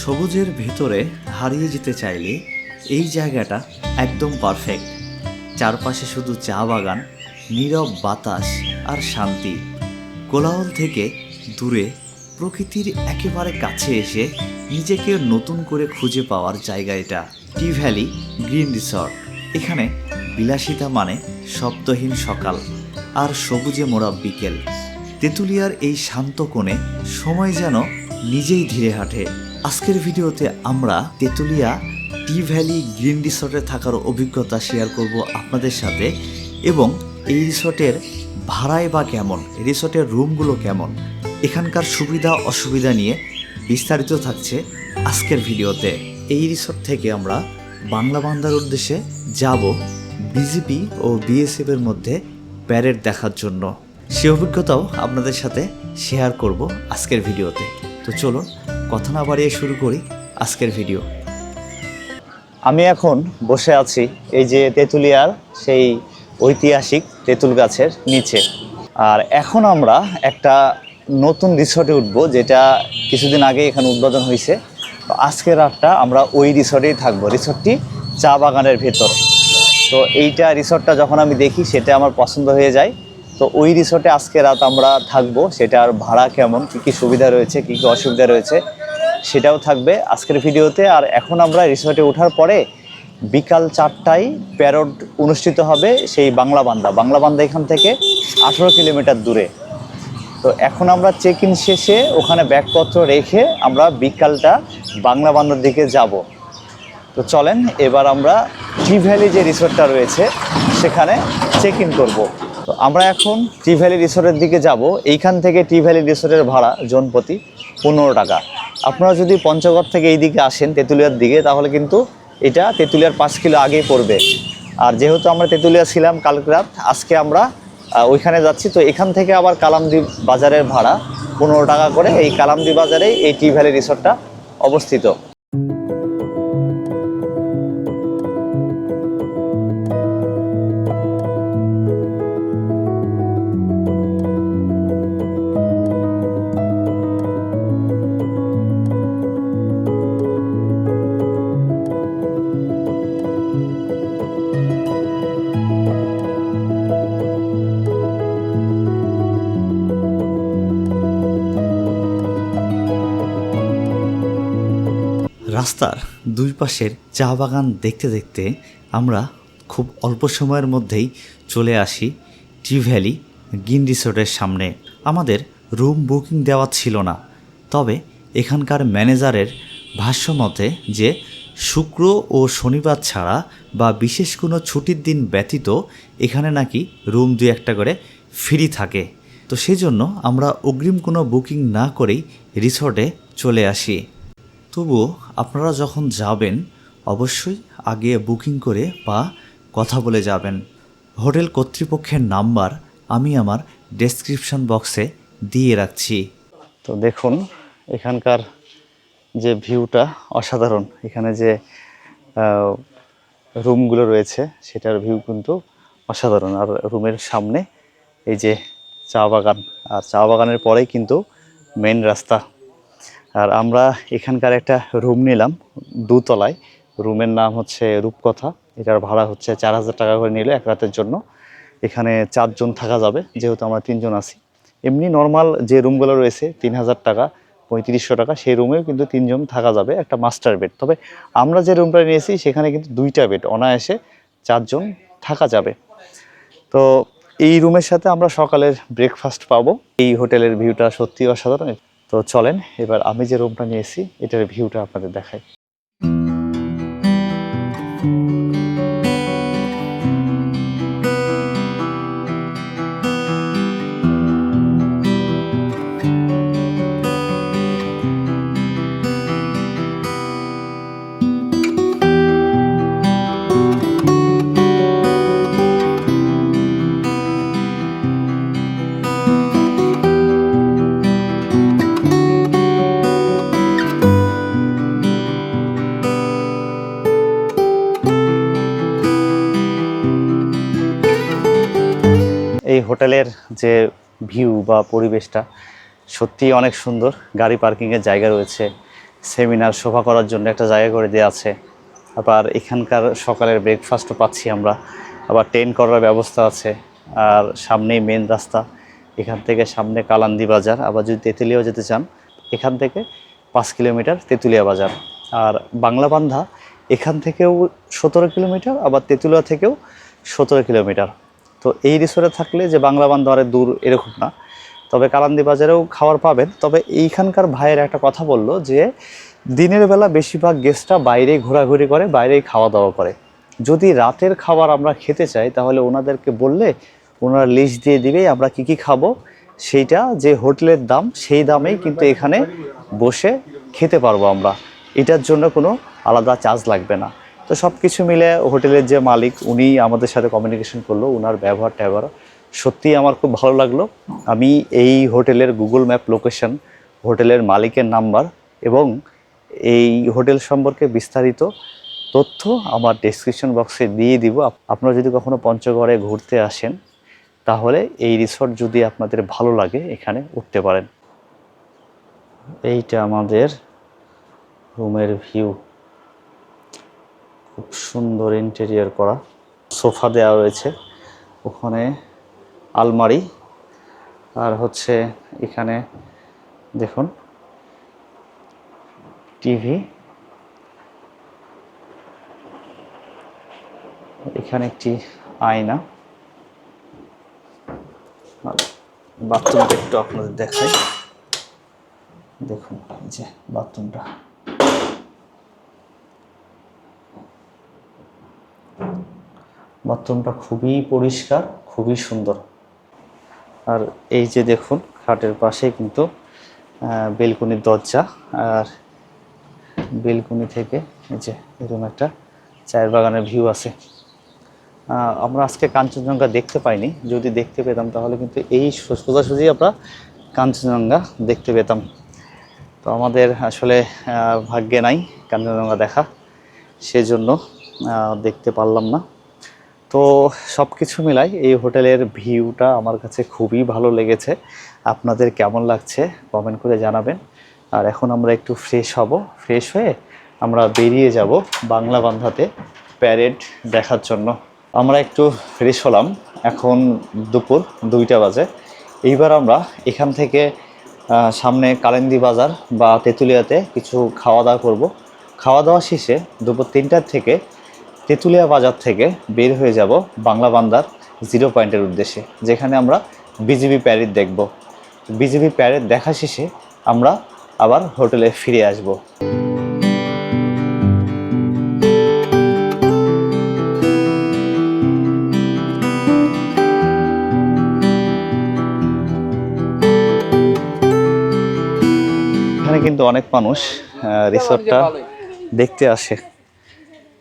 সবুজের ভেতরে হারিয়ে যেতে চাইলে এই জায়গাটা একদম পারফেক্ট চারপাশে শুধু চা বাগান, নীরব বাতাস আর শান্তি। কোলাহল থেকে দূরে প্রকৃতির একেবারে কাছে এসে নিজেকে নতুন করে খুঁজে পাওয়ার জায়গা এটা। Tea valley green resort. এখানে বিলাসিতা মানে শব্দহীন সকাল আর সবুজে মোড়া বিকেল। তেঁতুলিয়ার এই শান্ত কোণে সময় যেন নিজেই ধীরে হাঁটে। আজকের ভিডিওতে আমরা তেঁতুলিয়া টি ভ্যালি গ্রিন রিসর্টে থাকার অভিজ্ঞতা শেয়ার করব আপনাদের সাথে এবং এই রিসর্টের ভাড়ায় বা কেমন রিসর্টের রুমগুলো কেমন, এখানকার সুবিধা অসুবিধা নিয়ে বিস্তারিত থাকছে আজকের ভিডিওতে। এই রিসর্ট থেকে আমরা বাংলা বান্দার উদ্দেশ্যে যাব বিজেপি ও বিএসএফ এর মধ্যে প্যারেড দেখার জন্য। সে অভিজ্ঞতাও আপনাদের সাথে শেয়ার করব আজকের ভিডিওতে। তো চলুন কথা না বাড়িয়ে শুরু করি আজকের ভিডিও আমি এখন বসে আছি এই যে তেঁতুলিয়ার সেই ঐতিহাসিক তেঁতুল গাছের নিচে। আর এখন আমরা একটা নতুন রিসর্টে উঠব, যেটা কিছুদিন আগে এখানে উদ্বোধন হয়েছে। তো আজকের রাতটা আমরা ওই রিসর্টেই থাকব, রিসর্টটি চা বাগানের ভেতর। তো এইটা রিসর্টটা যখন আমি দেখি, সেটা আমার পছন্দ হয়ে যায়। তো ওই রিসর্টে আজকে রাত আমরা থাকব, সেটার ভাড়া কেমন, কী কী সুবিধা রয়েছে, কী কী অসুবিধা রয়েছে সেটাও থাকবে আজকের ভিডিওতে। আর এখন আমরা রিসর্টে ওঠার পরে বিকাল চারটায় প্যারড অনুষ্ঠিত হবে সেই বাংলা বান্দা। বাংলা বান্দা এখান থেকে আঠেরো কিলোমিটার দূরে। তো এখন আমরা চেক ইন শেষে ওখানে ব্যাগপত্র রেখে আমরা বিকালটা বাংলা বান্দার দিকে যাব। তো চলেন, এবার আমরা টি ভ্যালি যে রিসোর্টটা রয়েছে, সেখানে চেক ইন করব। তো আমরা এখন টি ভ্যালি রিসোর্টের দিকে যাব। এইখান থেকে টি ভ্যালি রিসোর্টের ভাড়া জন প্রতি পনেরো টাকা। আপনারা যদি পঞ্চগড় থেকে এই দিকে আসেন তেঁতুলিয়ার দিকে, তাহলে কিন্তু এটা তেঁতুলিয়ার পাঁচ কিলো আগেই পড়বে। আর যেহেতু আমরা তেঁতুলিয়া ছিলাম কালকে রাত আজকে আমরা ওইখানে যাচ্ছি। তো এখান থেকে আবার কালামদি বাজারের ভাড়া পনেরো টাকা করে। এই কালামদি বাজারেই এই টি ভ্যালি রিসোর্টটা অবস্থিত। রাস্তার দুই পাশের চা বাগান দেখতে দেখতে আমরা খুব অল্প সময়ের মধ্যেই চলে আসি টি ভ্যালি গ্রিন রিসোর্টের সামনে। আমাদের রুম বুকিং দেওয়া ছিল না, তবে এখানকার ম্যানেজারের ভাষ্যমতে যে শুক্র ও শনিবার ছাড়া বা বিশেষ কোনো ছুটির দিন ব্যতীত এখানে নাকি রুম দুই একটা করে ফ্রি থাকে। তো সেজন্য আমরা অগ্রিম কোনো বুকিং না করেই রিসর্টে চলে আসি। তবুও আপনারা যখন যাবেন, অবশ্যই আগে বুকিং করে বা কথা বলে যাবেন। হোটেল কর্তৃপক্ষের নাম্বার আমি আমার ডেসক্রিপশন বক্সে দিয়ে রাখছি। তো দেখুন, এখানকার যে ভিউটা অসাধারণ। এখানে যে রুমগুলো রয়েছে, সেটার ভিউ কিন্তু অসাধারণ। আর রুমের সামনে এই যে চা বাগান, আর চা বাগানের পরেই কিন্তু মেন রাস্তা আর আমরা এখানকার একটা রুম নিলাম দুতলায়। রুমের নাম হচ্ছে রূপকথা। এটার ভাড়া হচ্ছে চার হাজার টাকা করে নিলে এক রাতের জন্য। এখানে চারজন থাকা যাবে, যেহেতু আমরা তিনজন আছি। এমনি নর্মাল যে রুমগুলো রয়েছে, তিন হাজার টাকা, পঁয়ত্রিশশো টাকা, সেই রুমেও কিন্তু তিনজন থাকা যাবে একটা মাস্টার বেড তবে আমরা যে রুমটা নিয়েছি, সেখানে কিন্তু দুইটা বেড অনায়াসে চারজন থাকা যাবে। তো এই রুমের সাথে আমরা সকালের ব্রেকফাস্ট পাবো। এই হোটেলের ভিউটা সত্যি অসাধারণ। তো চলেন এবার আমি যে রুমটা নিয়েছি এটার ভিউটা আপনাদের দেখাই। এই হোটেলের যে ভিউ বা পরিবেশটা সত্যিই অনেক সুন্দর। গাড়ি পার্কিংয়ের জায়গা রয়েছে। সেমিনার শোভা করার জন্য একটা জায়গা করে দেওয়া আছে। আবার এখানকার সকালের ব্রেকফাস্টও পাচ্ছি আমরা। আবার টেন্ট করার ব্যবস্থা আছে। আর সামনেই মেন রাস্তা। এখান থেকে সামনে কালান্দি বাজার। আবার যদি তেঁতুলিয়াও যেতে চান, এখান থেকে পাঁচ কিলোমিটার তেঁতুলিয়া বাজার। আর বাংলাবান্ধা এখান থেকেও সতেরো কিলোমিটার, আবার তেঁতুলিয়া থেকেও সতেরো কিলোমিটার। তো এই রিসোর্টে থাকলে যে বাংলাবান্ধা অনেক দূর এরকম না। তবে কালান্দি বাজারেও খাবার পাবেন। তবে এইখানকার ভাইয়ের একটা কথা বলল যে, দিনের বেলা বেশিরভাগ গেস্টরা বাইরেই ঘোরাঘুরি করে, বাইরেই খাওয়া দাওয়া করে। যদি রাতের খাবার আমরা খেতে চাই, তাহলে ওনাদেরকে বললে, ওনারা লিস্ট দিয়ে দিবেই আমরা কি কি খাব। সেইটা যে হোটেলের দাম, সেই দামেই কিন্তু এখানে বসে খেতে পারব আমরা। এটার জন্য কোনো আলাদা চার্জ লাগবে না। তো সব কিছু মিলে হোটেলের যে মালিক, উনি আমাদের সাথে কমিউনিকেশন করল ওনার ব্যবহার ট্যাবহার। সত্যিই আমার খুব ভালো লাগল। আমি এই হোটেলের গুগল ম্যাপ লোকেশন হোটেলের মালিকের নাম্বার এবং এই হোটেল সম্পর্কে বিস্তারিত তথ্য আমার ডেসক্রিপশন বক্সে দিয়ে দিব। আপনারা যদি কখনো পঞ্চগড়ে ঘুরতে আসেন, তাহলে এই রিসর্ট যদি আপনাদের ভালো লাগে, এখানে উঠতে পারেন। এইটা আমাদের রুমের ভিউ খুব সুন্দর ইন্টেরিয়ার করা। সোফা দেওয়া রয়েছে। ওখানে আলমারি। আর হচ্ছে এখানে দেখুন টিভি এখানে একটি আয়না। বাথরুমটা একটু আপনাদের দেখাই। দেখুন, এই যে বাথরুমটা বাথরুমটা খুবই পরিষ্কার, খুবই সুন্দর। আর এই যে দেখুন, খাটের পাশে কিন্তু বেলকুনির দরজা। আর বেলকুনি থেকে এই যে এরকম একটা চায়ের বাগানের ভিউ আছে। আমরা আজকে কাঞ্চনজঙ্ঘা দেখতে পাইনি। যদি দেখতে পেতাম তাহলে কিন্তু এই সোজাসুজি আমরা কাঞ্চনজঙ্ঘা দেখতে পেতাম। তো আমাদের আসলে ভাগ্যে নাই কাঞ্চনজঙ্ঘা দেখা। সেজন্য দেখতে পারলাম না। তো সব কিছু মিলাই এই হোটেলের ভিউটা আমার কাছে খুবই ভালো লেগেছে। আপনাদের কেমন লাগছে কমেন্ট করে জানাবেন। আর এখন আমরা একটু ফ্রেশ হব। ফ্রেশ হয়ে আমরা বেরিয়ে যাব বাংলা বান্ধাতে প্যারেড দেখার জন্য। আমরা একটু ফ্রেশ হলাম। এখন দুপুর দুইটা বাজে। এইবার আমরা এখান থেকে সামনে কালেন্দি বাজার বা তেঁতুলিয়াতে কিছু খাওয়া দাওয়া করব। খাওয়া দাওয়া শেষে দুপুর তিনটার থেকে তেঁতুলিয়া বাজার থেকে বের হয়ে যাব বাংলা বান্দার জিরো পয়েন্টের উদ্দেশ্যে যেখানে আমরা বিজিবি প্যারেড দেখব। বিজিবি প্যারেড দেখা শেষে আমরা আবার হোটেলে ফিরে আসব। এখানে কিন্তু অনেক মানুষ রিসোর্টটা দেখতে আসে।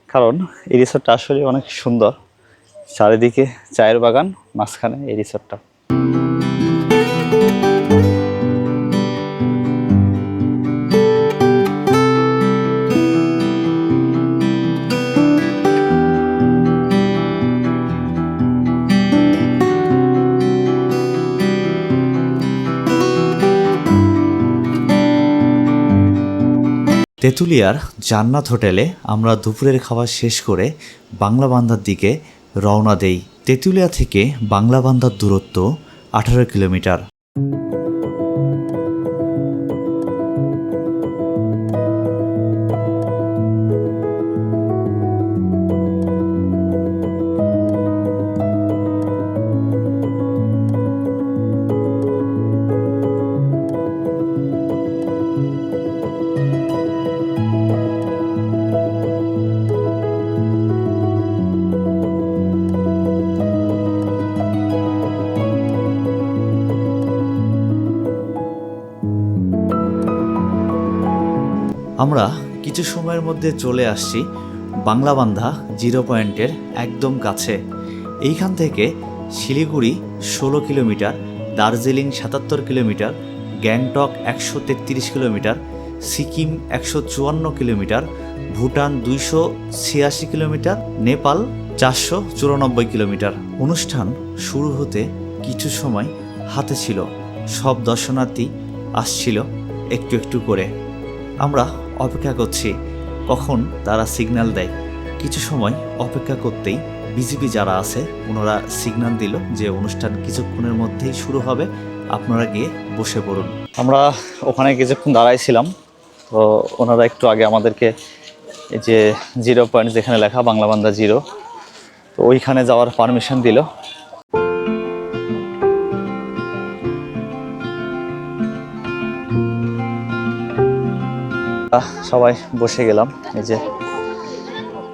কারণ এই রিসোর্টটা আসলে অনেক সুন্দর। চারিদিকে চায়ের বাগান মাঝখানে এই রিসোর্টটা তেঁতুলিয়ার জান্নাত হোটেলে আমরা দুপুরের খাবার শেষ করে বাংলা বান্ধার দিকে রওনা দেই। তেঁতুলিয়া থেকে বাংলা বান্ধার দূরত্ব আঠারো কিলোমিটার। কিছু সময়ের মধ্যে চলে আসছি বাংলাবান্ধা জিরো পয়েন্টের একদম কাছে। এইখান থেকে শিলিগুড়ি ষোলো কিলোমিটার, দার্জিলিং সাতাত্তর কিলোমিটার, গ্যাংটক একশো তেত্রিশ কিলোমিটার, সিকিম একশো চুয়ান্ন কিলোমিটার, ভুটান দুইশো ছিয়াশি কিলোমিটার, নেপাল চারশো চুরানব্বই কিলোমিটার। অনুষ্ঠান শুরু হতে কিছু সময় হাতে ছিল। সব দর্শনার্থী আসছিল একটু একটু করে। আমরা অপেক্ষা করছি। কখন তারা সিগন্যাল দেয়? কিছু সময় অপেক্ষা করতেই বিজিবি যারা আছে, ওনারা সিগন্যাল দিল যে অনুষ্ঠান কিছুক্ষণের মধ্যেই শুরু হবে। আপনারা গিয়ে বসে পড়ুন। আমরা ওখানে কিছুক্ষণ দাঁড়াইছিলাম। তো ওনারা একটু আগে আমাদেরকে যে জিরো পয়েন্ট যেখানে লেখা বাংলা বান্দা জিরো তো ওইখানে যাওয়ার পারমিশন দিল। সবাই বসে গেলাম। এই যে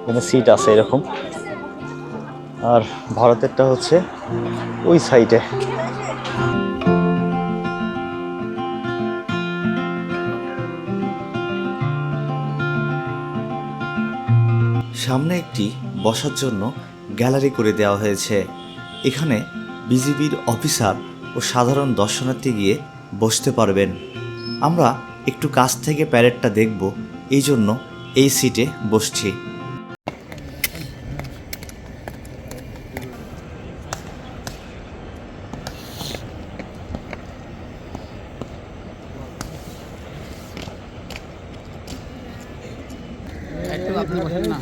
এখানে সিট আছে এরকম। আর ভারতেরটা হচ্ছে ওই সাইডে সামনে একটি বসার জন্য গ্যালারি করে দেওয়া হয়েছে। এখানে বিজিবির অফিসার ও সাধারণ দর্শনার্থী গিয়ে বসতে পারবেন। আমরা একটু কাছ থেকে প্যারেডটা দেখব। এই জন্য এই সিটে বসছি। না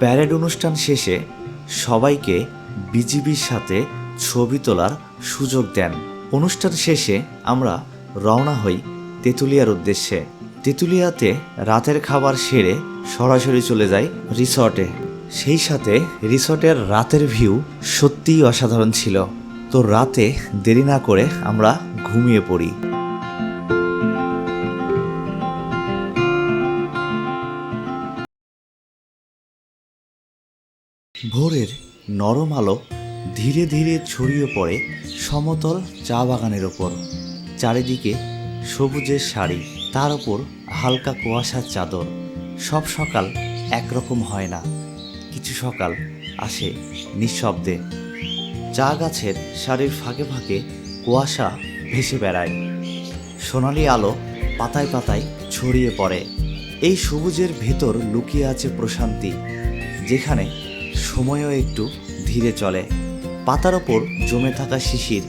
প্যারেড অনুষ্ঠান শেষে সবাইকে বিজিবির সাথে ছবি তোলার সুযোগ দেন। অনুষ্ঠান শেষে আমরা রওনা হই তেঁতুলিয়ার উদ্দেশ্যে। তেঁতুলিয়াতে রাতের খাবার সেরে সরাসরি চলে যাই রিসর্টে। সেই সাথে রিসর্টের রাতের ভিউ সত্যিই অসাধারণ ছিল। তো রাতে দেরি না করে আমরা ঘুমিয়ে পড়ি। ভোরের নরম আলো ধীরে ধীরে ছড়িয়ে পড়ে সমতল চা বাগানের ওপর। চারিদিকে সবুজের শাড়ি, তার ওপর হালকা কুয়াশার চাদর। সব সকাল একরকম হয় না। কিছু সকাল আসে নিঃশব্দে। চা গাছের শাড়ির ফাঁকে ফাঁকে কুয়াশা ভেসে বেড়ায়। সোনালি আলো পাতায় পাতায় ছড়িয়ে পড়ে। এই সবুজের ভেতর লুকিয়ে আছে প্রশান্তি, যেখানে সময়ও একটু ধীরে চলে। পাতার ওপর জমে থাকা শিশির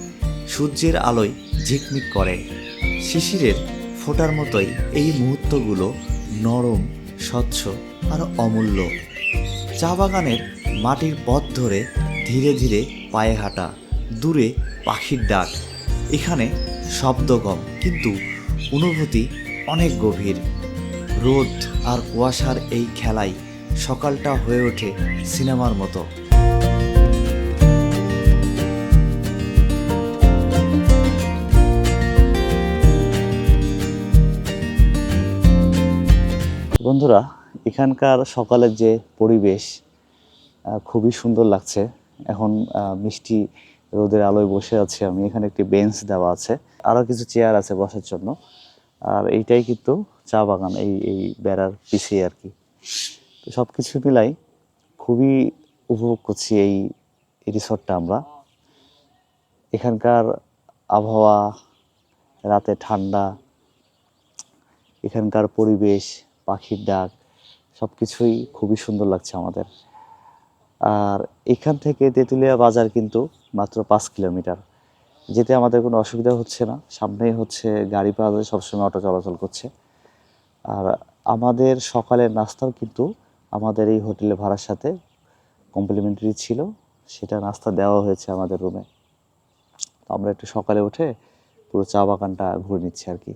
সূর্যের আলোয় ঝিকমিক করে। শিশিরের ফোটার মতোই এই মুহূর্তগুলো নরম, স্বচ্ছ আর অমূল্য। চা বাগানের মাটির পথ ধরে ধীরে ধীরে পায়ে হাঁটা, দূরে পাখির ডাক। এখানে শব্দ কম, কিন্তু অনুভূতি অনেক গভীর। রোদ আর কুয়াশার এই খেলায় সকালটা হয়ে ওঠে সিনেমার মতো। বন্ধুরা, এখানকার সকালের যে পরিবেশ খুবই সুন্দর লাগছে। এখন মিষ্টি রোদের আলোয় বসে আছি আমি। এখানে একটি বেঞ্চ দেওয়া আছে। আরও কিছু চেয়ার আছে বসার জন্য। আর এইটাই কিন্তু চা বাগান, এই এই বেড়ার পিছিয়ে আর কি। সব কিছু মিলাই খুবই উপভোগ করছি এই রিসর্টটা আমরা। এখানকার আবহাওয়া, রাতে ঠান্ডা, এখানকার পরিবেশ, পাখির ডাক সব কিছুই খুবই সুন্দর লাগছে আমাদের। আর এখান থেকে তেঁতুলিয়া বাজার কিন্তু মাত্র পাঁচ কিলোমিটার। যেতে আমাদের কোনো অসুবিধা হচ্ছে না। সামনেই হচ্ছে গাড়ি পাওয়া যায়, সবসময় অটো চলাচল করছে। আর আমাদের সকালের নাস্তাও কিন্তু আমাদের এই হোটেলে ভাড়ার সাথে কমপ্লিমেন্টারি ছিল। সেটা নাস্তা দেওয়া হয়েছে আমাদের রুমে তো আমরা একটু সকালে উঠে পুরো চা বাগানটা ঘুরে নিচ্ছি আর কি।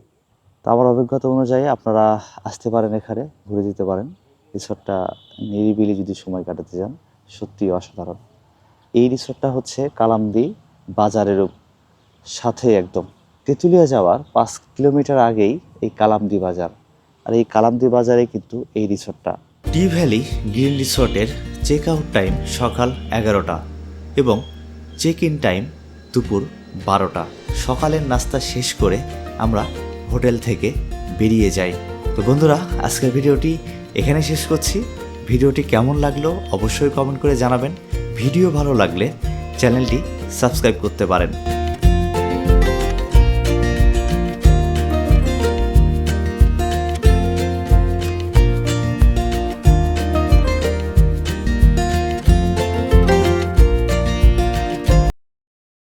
তো আমার অভিজ্ঞতা অনুযায়ী আপনারা আসতে পারেন এখানে, ঘুরে যেতে পারেন। রিসোর্টটা নিরিবিলি যদি সময় কাটাতে যান সত্যি অসাধারণ। এই রিসোর্টটা হচ্ছে কালামদি বাজারের সাথে একদম। তেঁতুলিয়া যাওয়ার পাঁচ কিলোমিটার আগেই এই কালামদি বাজার। আর এই কালামদি বাজারে কিন্তু এই রিসোর্টটা টি ভ্যালি গ্রিন রিসোর্টের চেক আউট টাইম সকাল এগারোটা এবং চেক ইন টাইম দুপুর বারোটা। সকালের নাস্তা শেষ করে আমরা হোটেল থেকে বেরিয়ে যাই। তো বন্ধুরা, আজকের ভিডিওটি এখানে শেষ করছি। ভিডিওটি কেমন লাগল অবশ্যই কমেন্ট করে জানাবেন। ভিডিও ভালো লাগলে চ্যানেলটি সাবস্ক্রাইব করতে পারেন।